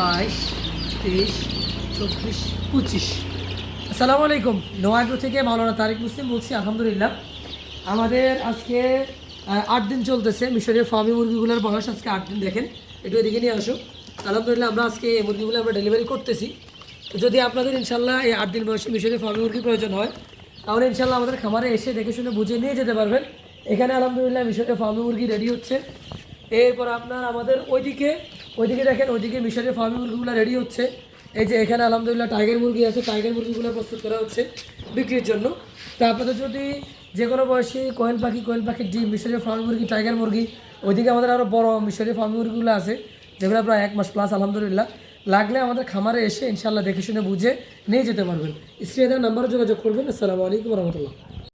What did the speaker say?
বাইশ, তেইশ, চব্বিশ, পঁচিশ। আসসালামু আলাইকুম। নোয়াগ্রো থেকে মাওলানা তারিক মুসলিম বলছি, আলহামদুলিল্লাহ। আমাদের আজকে আট দিন চলতেছে। মিশরের ফার্মি মুরগিগুলোর বয়স আজকে আট দিন, দেখেন। একটু এদিকে নিয়ে আসো আলহামদুলিল্লাহ, আমরা আজকে এই মুরগিগুলো আমরা ডেলিভারি করতেছি। তো যদি আপনাদের ইনশাল্লাহ এই আট দিন বয়সে মিশরের ফার্মি মুরগি প্রয়োজন হয়, তাহলে ইনশাল্লাহ আমাদের খামারে এসে দেখে শুনে বুঝে নিয়ে যেতে পারবেন। এখানে আলহামদুলিল্লাহ মিশরের ফার্মি মুরগি রেডি হচ্ছে। এরপর আপনার আমাদের ওইদিকে ওইদিকে দেখেন, ওইদিকে মিশরের ফার্মি মুরগিগুলো রেডি হচ্ছে। এই যে এখানে আলহামদুলিল্লাহ টাইগার মুরগি আছে টাইগার মুরগিগুলো প্রস্তুত করা হচ্ছে বিক্রির জন্য। তা আপনাদের যদি যে কোনো বয়সী কোয়েল পাখি, কোয়েল পাখির ডিম, মিশরের ফার্মি মুরগি টাইগার মুরগি, ওইদিকে আমাদের আরও বড় মিশরের ফার্মি মুরগিগুলো আছে, যেগুলো প্রায় এক মাস প্লাস আলহামদুলিল্লাহ। লাগলে আমাদের খামারে এসে ইনশাল্লাহ দেখে শুনে বুঝে নিয়ে যেতে পারবেন। স্ক্রিনের নাম্বারে যোগাযোগ করবেন। আসসালামু আলাইকুম রহমতুল্লাহ।